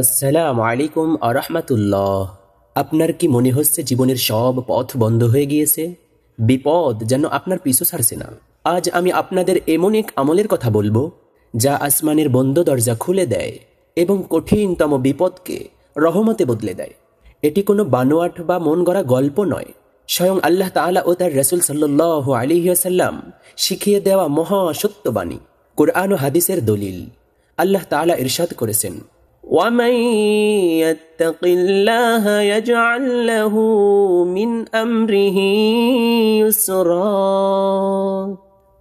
আসসালামু আলাইকুম আরহামাতুল্লাহ আপনার কি মনে হচ্ছে জীবনের সব পথ বন্ধ হয়ে গিয়েছে? বিপদ যেন আপনার পিছু ছাড়ছে না। আজ আমি আপনাদের এমন এক আমলের কথা বলব, যা আসমানের বন্ধ দরজা খুলে দেয় এবং কঠিনতম বিপদকে রহমতে বদলে দেয়। এটি কোনো বানোয়াট বা মন গড়া গল্প নয়। স্বয়ং আল্লাহ তাআলা ও তার রসুল সাল্লাহ আলিহাসাল্লাম শিখিয়ে দেওয়া মহা সত্যবাণী, কোরআন ও হাদিসের দলিল। আল্লাহ তাআলা ইরশাদ করেছেন ومن يتق الله يجعل له من امره يسرا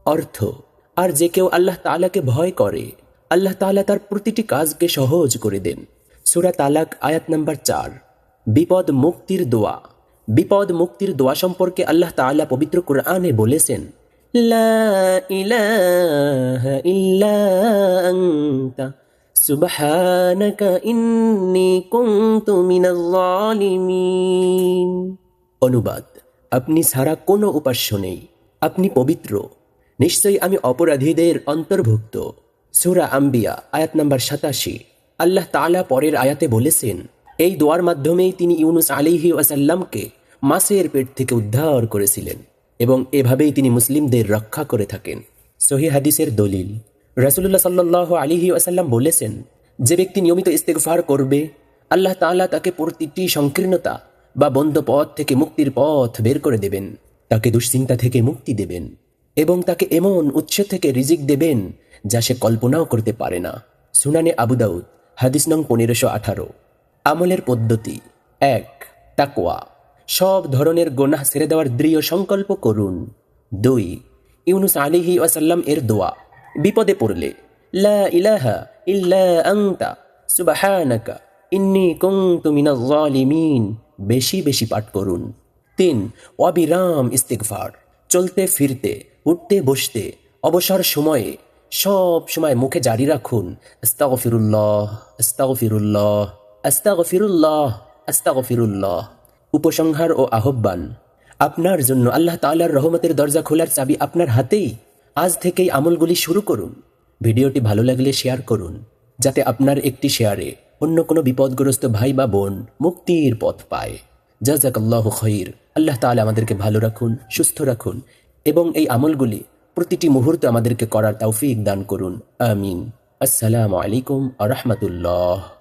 অর্থ আর যে কেউ আল্লাহ তাআলাকে ভয় করে আল্লাহ তাআলা তার প্রতিটি কাজকে সহজ করে দেন সূরা তালাক আয়াত নাম্বার চার বিপদ মুক্তির দোয়া বিপদ মুক্তির দোয়া সম্পর্কে আল্লাহ তাআলা পবিত্র কোরআনে বলেছেন লা ইলাহা ইল্লা আনতা সুবহানাকা ইন্নী কুনতু মিনাজ জালিমিন অনুবাদ, আপনি ছাড়া কোনো উপাস্য নেই। আপনি পবিত্র। নিশ্চয়ই আমি অপরাধীদের অন্তর্ভুক্ত। সূরা আম্বিয়া, আয়াত নাম্বার সাতাশি। আল্লাহ তাআলা পরের আয়াতে বলেছেন, এই দোয়ার মাধ্যমেই তিনি ইউনুস আলিহি ওয়াসাল্লামকে মাসের পেট থেকে উদ্ধার করেছিলেন এবং এভাবেই তিনি মুসলিমদের রক্ষা করে থাকেন। সহি হাদিসের দলিল। রাসুল্লাহ সাল্লাহ আলিহি আসাল্লাম বলেছেন, যে ব্যক্তি নিয়মিত ইস্তেকফার করবে, আল্লাহ তাআলা তাকে প্রতিটি সংকীর্ণতা বা বন্ধ পথ থেকে মুক্তির পথ বের করে দেবেন, তাকে দুশ্চিন্তা থেকে মুক্তি দেবেন এবং তাকে এমন উৎস থেকে রিজিক দেবেন যা সে কল্পনাও করতে পারে না। সুনানে আবুদাউদ হাদিস নং পনেরোশো আঠারো। আমলের পদ্ধতি। এক, তাকওয়া। সব ধরনের গোনাহ ছেড়ে দেওয়ার দৃঢ় সংকল্প করুন। দুই, ইউনুস আলিহি ওয়াসাল্লাম এর দোয়া। বিপদে পড়লে, লা ইন্নি বেশি বেশি পাঠ করুন। তিন, অবিরাম ইস্তিগফার চলতে ফিরতে, উঠতে বসতে, অবসর সময়ে, সব সময় মুখে জারি রাখুন উপসংহার ও আহ্বান। আপনার জন্য আল্লাহ তাআলার রহমতের দরজা খোলার চাবি আপনার হাতেই। আজ থেকেই আমলগুলি শুরু করুন। ভিডিওটি ভালো লাগলে শেয়ার করুন, যাতে আপনার একটি শেয়ারে অন্য কোনো বিপদগ্রস্ত ভাই বা বোন মুক্তির পথ পায়। জাজাক আল্লাহ খৈর আল্লাহ তাআলা আমাদেরকে ভালো রাখুন, সুস্থ রাখুন এবং এই আমলগুলি প্রতিটি মুহূর্তে আমাদেরকে করার তৌফিক দান করুন। আমিন। আসসালামু আলাইকুম আ রহমতুল্লাহ।